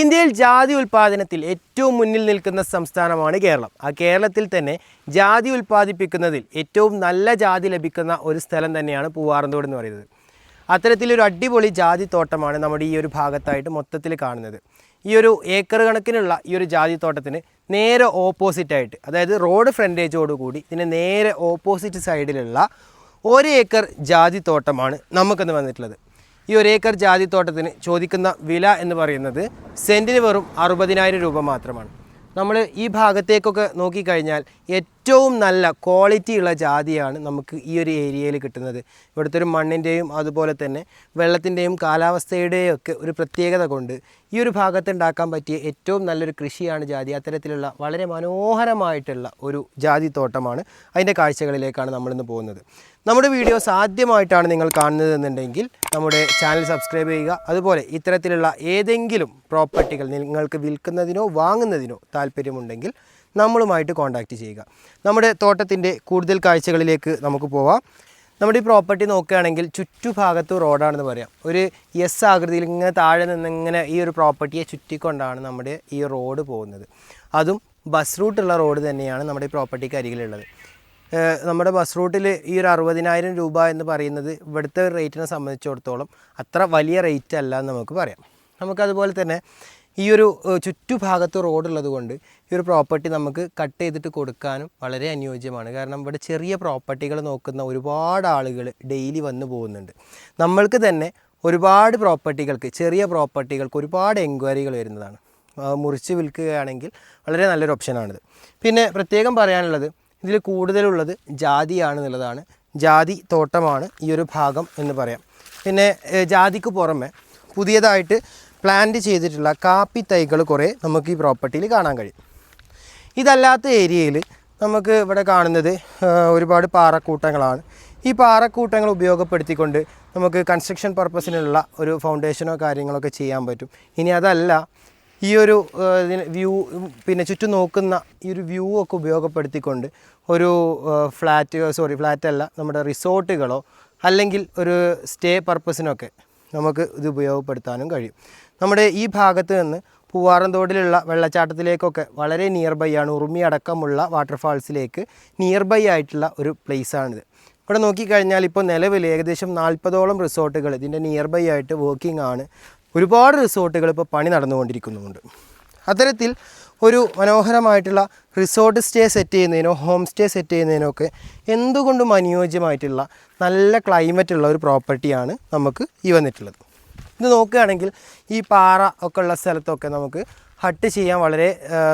ഇന്ത്യയിൽ ജാതി ഉൽപ്പാദനത്തിൽ ഏറ്റവും മുന്നിൽ നിൽക്കുന്ന സംസ്ഥാനമാണ് കേരളം. ആ കേരളത്തിൽ തന്നെ ജാതി ഉൽപ്പാദിപ്പിക്കുന്നതിൽ ഏറ്റവും നല്ല ജാതി ലഭിക്കുന്ന ഒരു സ്ഥലം തന്നെയാണ് പൂവാറന്തോട് എന്ന് പറയുന്നത്. അത്തരത്തിലൊരു അടിപൊളി ജാതി തോട്ടമാണ് നമ്മുടെ ഈ ഒരു ഭാഗത്തായിട്ട് മൊത്തത്തിൽ കാണുന്നത്. ഈ ഒരു ഏക്കർ കണക്കിനുള്ള ഈ ഒരു ജാതി തോട്ടത്തിന് നേരെ ഓപ്പോസിറ്റായിട്ട് അതായത് റോഡ് ഫ്രണ്ടേജോടുകൂടി ഇതിന് നേരെ ഓപ്പോസിറ്റ് സൈഡിലുള്ള ഒരു ഏക്കർ ജാതി തോട്ടമാണ് നമുക്കിന്ന് വന്നിട്ടുള്ളത്. ഈ ഒരേക്കർ ജാതിത്തോട്ടത്തിന് ചോദിക്കുന്ന വില എന്ന് പറയുന്നത് സെന്റിന് വെറും അറുപതിനായിരം രൂപ മാത്രമാണ്. നമ്മൾ ഈ ഭാഗത്തേക്കൊക്കെ നോക്കിക്കഴിഞ്ഞാൽ ഏറ്റവും നല്ല ക്വാളിറ്റി ഉള്ള ജാതിയാണ് നമുക്ക് ഈ ഒരു ഏരിയയിൽ കിട്ടുന്നത്. ഇവിടുത്തെ ഒരു മണ്ണിന്റെയും അതുപോലെ തന്നെ വെള്ളത്തിന്റെയും കാലാവസ്ഥയുടെയും ഒക്കെ ഒരു പ്രത്യേകത കൊണ്ട് ഈ ഒരു ഭാഗത്ത് ഉണ്ടാക്കാൻ പറ്റിയ ഏറ്റവും നല്ലൊരു കൃഷിയാണ് ജാതി. അത്തരത്തിലുള്ള വളരെ മനോഹരമായിട്ടുള്ള ഒരു ജാതി തോട്ടമാണ് അതിന്റെ കാഴ്ചകളിലേക്കാണ് നമ്മളിന്ന് പോകുന്നത്. നമ്മുടെ വീഡിയോസ് ആദ്യമായിട്ടാണ് നിങ്ങൾ കാണുന്നതെന്നുണ്ടെങ്കിൽ നമ്മുടെ ചാനൽ സബ്സ്ക്രൈബ് ചെയ്യുക. അതുപോലെ ഇത്തരത്തിലുള്ള ഏതെങ്കിലും പ്രോപ്പർട്ടികൾ നിങ്ങൾക്ക് വിൽക്കുന്നതിനോ വാങ്ങുന്നതിനോ താല്പര്യമുണ്ടെങ്കിൽ നമ്മളുമായിട്ട് കോൺടാക്റ്റ് ചെയ്യുക. നമ്മുടെ തോട്ടത്തിന്റെ കൂടുതൽ കാഴ്ചകളിലേക്ക് നമുക്ക് പോവാം. നമ്മുടെ ഈ പ്രോപ്പർട്ടി നോക്കുകയാണെങ്കിൽ ചുറ്റുഭാഗത്ത് റോഡാണെന്ന് പറയാം. ഒരു എസ് ആകൃതിയിൽ ഇങ്ങനെ താഴെ നിന്ന് ഇങ്ങനെ ഈ ഒരു പ്രോപ്പർട്ടിയെ ചുറ്റിക്കൊണ്ടാണ് നമ്മുടെ ഈ റോഡ് പോകുന്നത്. അതും ബസ് റൂട്ടുള്ള റോഡ് തന്നെയാണ് നമ്മുടെ ഈ പ്രോപ്പർട്ടിക്ക് അരികിലുള്ളത്. നമ്മുടെ ബസ് റൂട്ടിൽ ഈ ഒരു അറുപതിനായിരം രൂപ എന്ന് പറയുന്നത് ഇവിടുത്തെ റേറ്റിനെ സംബന്ധിച്ചിടത്തോളം അത്ര വലിയ റേറ്റ് അല്ല എന്ന് നമുക്ക് പറയാം. നമുക്കതുപോലെ തന്നെ ഈ ഒരു ചുറ്റുഭാഗത്ത് റോഡുള്ളത് കൊണ്ട് ഈ ഒരു പ്രോപ്പർട്ടി നമുക്ക് കട്ട് ചെയ്തിട്ട് കൊടുക്കാനും വളരെ അനുയോജ്യമാണ്. കാരണം ഇവിടെ ചെറിയ പ്രോപ്പർട്ടികൾ നോക്കുന്ന ഒരുപാട് ആളുകൾ ഡെയിലി വന്നു പോകുന്നുണ്ട്. നമ്മൾക്ക് തന്നെ ഒരുപാട് പ്രോപ്പർട്ടികൾക്ക് ചെറിയ പ്രോപ്പർട്ടികൾക്ക് ഒരുപാട് എൻക്വയറികൾ വരുന്നതാണ്. മുറിച്ച് വിൽക്കുകയാണെങ്കിൽ വളരെ നല്ലൊരു ഓപ്ഷനാണിത്. പിന്നെ പ്രത്യേകം പറയാനുള്ളത് ഇതിൽ കൂടുതലുള്ളത് ജാതിയാണ് എന്നുള്ളതാണ് ജാതി തോട്ടമാണ് ഈ ഒരു ഭാഗം എന്ന് പറയാം. പിന്നെ ജാതിക്ക് പുറമെ പുതിയതായിട്ട് പ്ലാന്റ് ചെയ്തിട്ടുള്ള കാപ്പി തൈകൾ കുറേ നമുക്ക് ഈ പ്രോപ്പർട്ടിയിൽ കാണാൻ കഴിയും. ഇതല്ലാത്ത ഏരിയയിൽ നമുക്ക് ഇവിടെ കാണുന്നത് ഒരുപാട് പാറക്കൂട്ടങ്ങളാണ്. ഈ പാറക്കൂട്ടങ്ങൾ ഉപയോഗപ്പെടുത്തിക്കൊണ്ട് നമുക്ക് കൺസ്ട്രക്ഷൻ പർപ്പസിനുള്ള ഒരു ഫൗണ്ടേഷനോ കാര്യങ്ങളൊക്കെ ചെയ്യാൻ പറ്റും. ഇനി അതല്ല ഈ ഒരു വ്യൂ പിന്നെ ചുറ്റും നോക്കുന്ന ഈ ഒരു വ്യൂ ഒക്കെ ഉപയോഗപ്പെടുത്തിക്കൊണ്ട് ഒരു ഫ്ലാറ്റ് സോറി ഫ്ലാറ്റ് അല്ല നമ്മുടെ റിസോർട്ടുകളോ അല്ലെങ്കിൽ ഒരു സ്റ്റേ പർപ്പസിനൊക്കെ നമുക്ക് ഇത് ഉപയോഗപ്പെടുത്താനും കഴിയും. നമ്മുടെ ഈ ഭാഗത്ത് നിന്ന് പൂവാറന്തോടിലുള്ള വെള്ളച്ചാട്ടത്തിലേക്കൊക്കെ വളരെ നിയർ ബൈ ആണ് ഉറുമി അടക്കമുള്ള വാട്ടർഫാൾസിലേക്ക് നിയർ ബൈ ആയിട്ടുള്ള ഒരു പ്ലേസാണിത് ഇവിടെ നോക്കിക്കഴിഞ്ഞാൽ ഇപ്പോൾ നിലവിൽ ഏകദേശം നാൽപ്പതോളം റിസോർട്ടുകൾ ഇതിന്റെ നിയർ ബൈ ആയിട്ട് വർക്കിംഗ് ആണ്. ഒരുപാട് റിസോർട്ടുകൾ ഇപ്പോൾ പണി നടന്നുകൊണ്ടിരിക്കുന്നുമുണ്ട്. അത്തരത്തിൽ ഒരു മനോഹരമായിട്ടുള്ള റിസോർട്ട് സ്റ്റേ സെറ്റ് ചെയ്യുന്നതിനോ ഹോം സ്റ്റേ സെറ്റ് ചെയ്യുന്നതിനോ ഒക്കെ എന്തുകൊണ്ടും അനുയോജ്യമായിട്ടുള്ള നല്ല ക്ലൈമറ്റ് ഉള്ള ഒരു പ്രോപ്പർട്ടിയാണ് നമുക്ക് ഈ വന്നിട്ടുള്ളത്. ഇത് നോക്കുകയാണെങ്കിൽ ഈ പാറ ഒക്കെ ഉള്ള സ്ഥലത്തൊക്കെ നമുക്ക് ഹട്ട് ചെയ്യാൻ വളരെ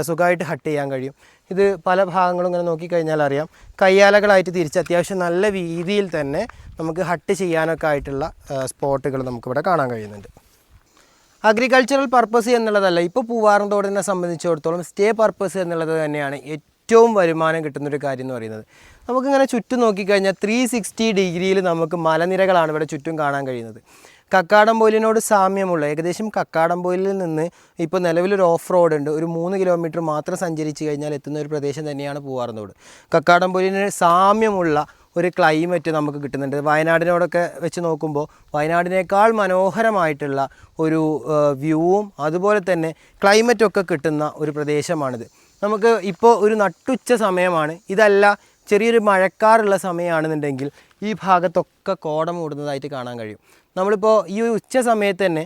സുഖമായിട്ട് ഹട്ട് ചെയ്യാൻ കഴിയും. ഇത് പല ഭാഗങ്ങളും ഇങ്ങനെ നോക്കിക്കഴിഞ്ഞാൽ അറിയാം. കയ്യാലകളായിട്ട് തിരിച്ച് അത്യാവശ്യം നല്ല രീതിയിൽ തന്നെ നമുക്ക് ഹട്ട് ചെയ്യാനൊക്കെ ആയിട്ടുള്ള സ്പോട്ടുകൾ നമുക്കിവിടെ കാണാൻ കഴിയുന്നുണ്ട്. അഗ്രികൾച്ചറൽ പർപ്പസ് എന്നുള്ളതല്ല. ഇപ്പോൾ പൂവാറന്തോടിനെ സംബന്ധിച്ചിടത്തോളം സ്റ്റേ പർപ്പസ് എന്നുള്ളത് തന്നെയാണ് ഏറ്റവും വരുമാനം കിട്ടുന്നൊരു കാര്യം എന്ന് പറയുന്നത്. നമുക്കിങ്ങനെ ചുറ്റും നോക്കിക്കഴിഞ്ഞാൽ ത്രീ സിക്സ്റ്റി ഡിഗ്രിയിൽ നമുക്ക് മലനിരകളാണ് ഇവിടെ ചുറ്റും കാണാൻ കഴിയുന്നത്. കക്കാടംപൊയിലിനോട് സാമ്യമുള്ള ഏകദേശം കക്കാടംപൊയിലിൽ നിന്ന് ഇപ്പോൾ നിലവിലൊരു ഓഫ് റോഡ് ഉണ്ട്. ഒരു മൂന്ന് കിലോമീറ്റർ മാത്രം സഞ്ചരിച്ച് കഴിഞ്ഞാൽ എത്തുന്ന ഒരു പ്രദേശം തന്നെയാണ് പൂവാറന്തോട് കക്കാടംപൊയിലിന് സാമ്യമുള്ള ഒരു ക്ലൈമറ്റ് നമുക്ക് കിട്ടുന്നുണ്ട്. വയനാടിനോടൊക്കെ വെച്ച് നോക്കുമ്പോൾ വയനാടിനേക്കാൾ മനോഹരമായിട്ടുള്ള ഒരു വ്യൂവും അതുപോലെ തന്നെ ക്ലൈമറ്റൊക്കെ കിട്ടുന്ന ഒരു പ്രദേശമാണിത്. നമുക്ക് ഇപ്പോൾ ഒരു നട്ടുച്ച സമയമാണ്. ഇതല്ല ചെറിയൊരു മഴക്കാറുള്ള സമയമാണെന്നുണ്ടെങ്കിൽ ഈ ഭാഗത്തൊക്കെ കോട മൂടുന്നതായിട്ട് കാണാൻ കഴിയും. നമ്മളിപ്പോൾ ഈ ഉച്ച സമയത്ത് തന്നെ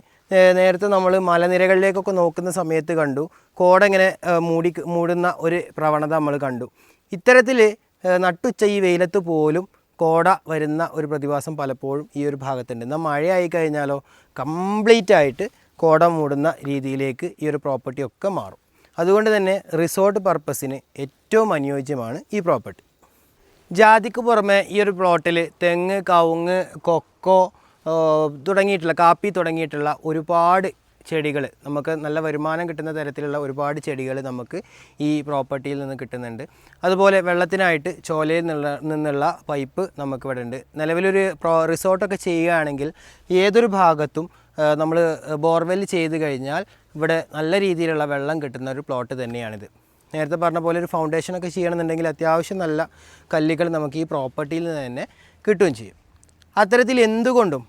നേരത്തെ നമ്മൾ മലനിരകളിലേക്കൊക്കെ നോക്കുന്ന സമയത്ത് കണ്ടു. കോട ഇങ്ങനെ ഏഹ് മൂടി മൂടുന്ന ഒരു പ്രവണത നമ്മൾ കണ്ടു. ഇത്തരത്തിൽ നട്ടുച്ച ഈ വെയിലത്ത് പോലും കോട വരുന്ന ഒരു പ്രതിഭാസം പലപ്പോഴും ഈ ഒരു ഭാഗത്തുണ്ട്. എന്നാൽ മഴയായി കഴിഞ്ഞാലോ കംപ്ലീറ്റ് ആയിട്ട് കോട മൂടുന്ന രീതിയിലേക്ക് ഈ ഒരു പ്രോപ്പർട്ടി ഒക്കെ മാറും. അതുകൊണ്ട് തന്നെ റിസോർട്ട് പർപ്പസിന് ഏറ്റവും അനുയോജ്യമാണ് ഈ പ്രോപ്പർട്ടി. ജാതിക്ക് പുറമെ ഈ ഒരു പ്ലോട്ടിൽ തെങ്ങ് കവുങ്ങ് കൊക്കോ തുടങ്ങിയിട്ടുള്ള കാപ്പി തുടങ്ങിയിട്ടുള്ള ഒരുപാട് ചെടികൾ നമുക്ക് നല്ല വരുമാനം കിട്ടുന്ന തരത്തിലുള്ള ഒരുപാട് ചെടികൾ നമുക്ക് ഈ പ്രോപ്പർട്ടിയിൽ നിന്ന് കിട്ടുന്നുണ്ട്. അതുപോലെ വെള്ളത്തിനായിട്ട് ചോലയിൽ നിന്നുള്ള പൈപ്പ് നമുക്ക് ഇവിടെ ഉണ്ട്. നിലവിലൊരു പ്രോ റിസോർട്ടൊക്കെ ചെയ്യുകയാണെങ്കിൽ ഏതൊരു ഭാഗത്തും നമ്മൾ ബോർവെൽ ചെയ്ത് കഴിഞ്ഞാൽ ഇവിടെ നല്ല രീതിയിലുള്ള വെള്ളം കിട്ടുന്ന ഒരു പ്ലോട്ട് തന്നെയാണിത്. നേരത്തെ പറഞ്ഞ പോലെ ഒരു ഫൗണ്ടേഷനൊക്കെ ചെയ്യണമെന്നുണ്ടെങ്കിൽ അത്യാവശ്യം നല്ല കല്ലുകൾ നമുക്ക് ഈ പ്രോപ്പർട്ടിയിൽ നിന്ന് തന്നെ കിട്ടുകയും ചെയ്യും. അത്തരത്തിൽ എന്തുകൊണ്ടും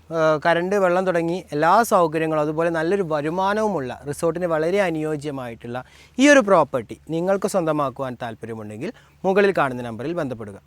കരണ്ട് വെള്ളം തുടങ്ങി എല്ലാ സൗകര്യങ്ങളും അതുപോലെ നല്ലൊരു വരുമാനവുമുള്ള റിസോർട്ടിന് വളരെ അനുയോജ്യമായിട്ടുള്ള ഈ ഒരു പ്രോപ്പർട്ടി നിങ്ങൾക്ക് സ്വന്തമാക്കുവാൻ താല്പര്യമുണ്ടെങ്കിൽ മുകളിൽ കാണുന്ന നമ്പറിൽ ബന്ധപ്പെടുക.